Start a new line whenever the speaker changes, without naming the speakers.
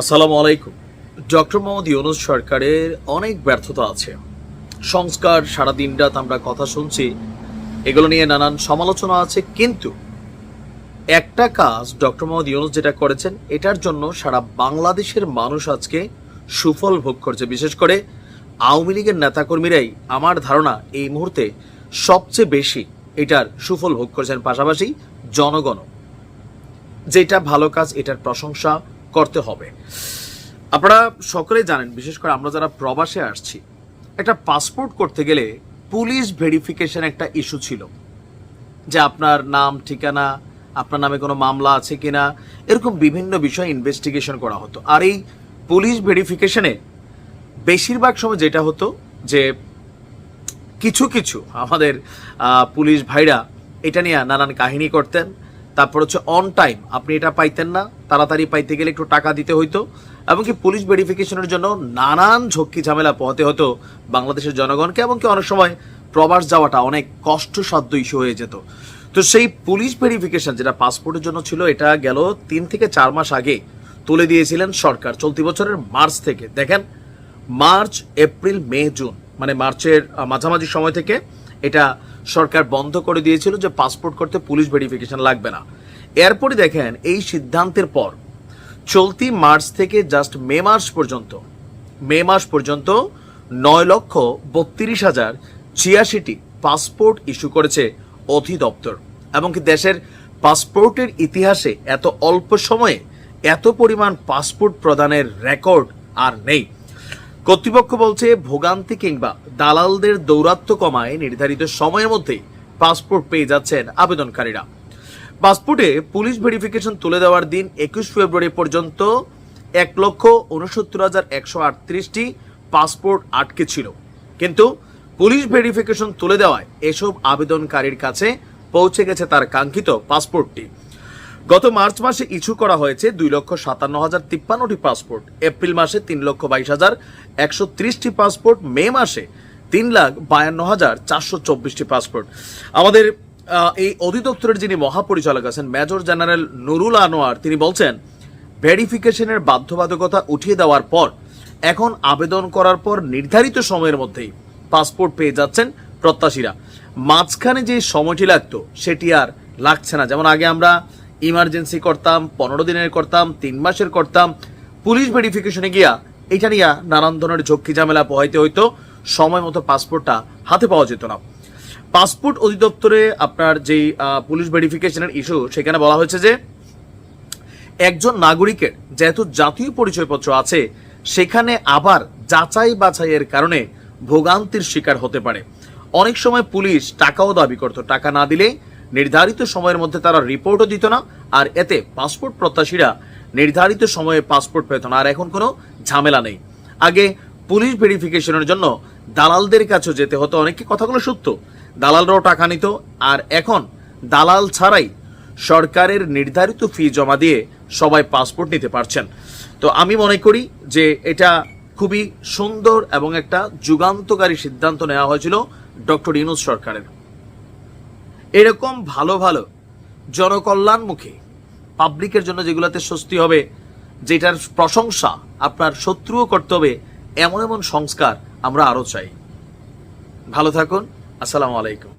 আসসালামু আলাইকুম। ডক্টর মোহাম্মদ ইউনুস সরকারের অনেক ব্যর্থতা আছে। সংস্কার, সারা দিন রাত আমরা কথা শুনছি, এগুলো নিয়ে নানান সমালোচনা আছে, কিন্তু একটা কাজ ডক্টর মোহাম্মদ ইউনুস যেটা করেছেন, এটার জন্য সারা বাংলাদেশের মানুষ আজকে সুফল ভোগ করছে। বিশেষ করে আওয়ামী লীগের নেতাকর্মীরাই আমার ধারণা এই মুহূর্তে সবচেয়ে বেশি এটার সুফল ভোগ করছেন। পাশাপাশি জনগণও। যেটা ভালো কাজ, এটার প্রশংসা করতে হবে। আপনারা সকলেই জানেন, বিশেষ করে আমরা যারা প্রবাসে আসছি, একটা পাসপোর্ট করতে গেলে পুলিশ ভেরিফিকেশন একটা ইস্যু ছিল। যে আপনার নাম, ঠিকানা, আপনার নামে কোনো মামলা আছে কিনা, এরকম বিভিন্ন বিষয় ইনভেস্টিগেশন করা হতো। আর এই পুলিশ ভেরিফিকেশনে বেশিরভাগ সময় যেটা হতো যে কিছু কিছু আমাদের পুলিশ ভাইরা এটা নিয়ে নানান কাহিনী করতেন তারপর হচ্ছে অন টাইম আপনি এটা পাইতেন না, তাড়াতাড়ি পাইতে গেলে একটু টাকা দিতে হইতো, এমনকি পুলিশ ভেরিফিকেশনের জন্য নানান ঝক্কি ঝামেলা পোহাতে হতো বাংলাদেশের জনগণকে, এমনকি অনেক সময় প্রবাস যাওয়াটা অনেক কষ্টসাধ্য ইস্যু হয়ে যেত। তো সেই পুলিশ ভেরিফিকেশন যেটা পাসপোর্টের জন্য ছিল, এটা গেল তিন থেকে চার মাস আগে তুলে দিয়েছিলেন সরকার, চলতি বছরের মার্চ থেকে। দেখেন, মার্চ, এপ্রিল, মে, জুন মানে মার্চের মাঝামাঝি সময় থেকে এটা সরকার বন্ধ করে দিয়েছিল যে পাসপোর্ট করতে পুলিশ ভেরিফিকেশন লাগবে না। এরপরই দেখেন, এই সিদ্ধান্তের পর চলতি মার্চ থেকে জাস্ট মে মাস পর্যন্ত, মে মাস পর্যন্ত নয় লক্ষ বত্রিশ হাজার ছিয়াশিটি পাসপোর্ট ইস্যু করেছে অধিদপ্তর। এমনকি দেশের পাসপোর্টের ইতিহাসে এত অল্প সময়ে এত পরিমাণ পাসপোর্ট প্রদানের রেকর্ড আর নেই। কর্তৃপক্ষ বলছে ভোগান্তি কিংবা দালালদের দৌরাত্ম্য কমায় নির্ধারিত সময়ের মধ্যেই পাসপোর্ট পেয়ে যাচ্ছেন আবেদনকারীরা। পাসপোর্টে পুলিশ ভেরিফিকেশন তুলে দেওয়ার দিন একুশ ফেব্রুয়ারি পর্যন্ত এক লক্ষ উনসত্তর হাজার একশো আটত্রিশটি পাসপোর্ট আটকে ছিল। কিন্তু পুলিশ ভেরিফিকেশন তুলে দেওয়ায় এসব আবেদনকারীর কাছে পৌঁছে গেছে তার কাঙ্ক্ষিত পাসপোর্টটি। গত মার্চ মাসে ইস্যু করা হয়েছে দুই লক্ষ সাতান্ন হাজার তিপ্পান্নটি পাসপোর্ট। এপ্রিল মাসে তিন লক্ষ বাইশ হাজার একশো ত্রিশটি পাসপোর্ট। মে মাসে তিন লাখ বায়ান্ন হাজার চারশো চব্বিশটি পাসপোর্ট। আমাদের এই অধিদপ্তরের যিনি মহাপরিচালক আছেন, মেজর জেনারেল নুরুল আনোয়ার, তিনি বলছেন, ভেরিফিকেশনের বাধ্যবাধকতা উঠিয়ে দেওয়ার পর, এখন আবেদন করার পর নির্ধারিত সময়ের মধ্যেই পাসপোর্ট পেয়ে যাচ্ছেন প্রত্যাশীরা। মাঝখানে যে সময়টি লাগতো, সেটি আর লাগছে না। যেমন আগে আমরা ইমার্জেন্সি করতাম, পনেরো দিনের করতাম, তিন মাসের করতাম। পুলিশ ভেরিফিকেশনে গিয়া এটা নিয়ে নানান ধরনের ঝক্কি ঝামেলা পোহাইতে হইতো। সময় মতো পাসপোর্টটা হাতে পাওয়া যেত না। পাসপোর্ট অধিদপ্তরে আপনার যেই পুলিশ ভেরিফিকেশনের ইস্যু সেখানে বলা হয়েছে যে, একজন নাগরিকের যেহেতু জাতীয় পরিচয়পত্র আছে, সেখানে আবার যাচাই বাছাইয়ের কারণে ভোগান্তির শিকার হতে পারে। অনেক সময় পুলিশ টাকাও দাবি করত। টাকা না দিলে নির্ধারিত সময়ের মধ্যে তারা রিপোর্টও দিত না, আর এতে পাসপোর্ট প্রত্যাশীরা নির্ধারিত সময়ে পাসপোর্ট পেত না, আর এখন কোনো ঝামেলা নেই। আগে পুলিশ ভেরিফিকেশনের জন্য দালালদের কাছেও যেতে হতো, অনেকে কথাগুলো সত্য। দালালরাও টাকা নিত, আর এখন দালাল ছাড়াই সরকারের নির্ধারিত ফি জমা দিয়ে সবাই পাসপোর্ট নিতে পারছেন। তো আমি মনে করি যে এটা খুবই সুন্দর এবং একটা যুগান্তকারী সিদ্ধান্ত নেওয়া হয়েছিল ডক্টর ইনুস সরকারের। এরকম ভালো ভালো জনকল্যাণমুখী পাবলিকের জন্য যেগুলোতে স্বস্তি হবে, যেটার প্রশংসা আপনার শত্রুও করতে হবে, এমন এমন সংস্কার আমরা আরও চাই। ভালো থাকুন, আসসালামু আলাইকুম।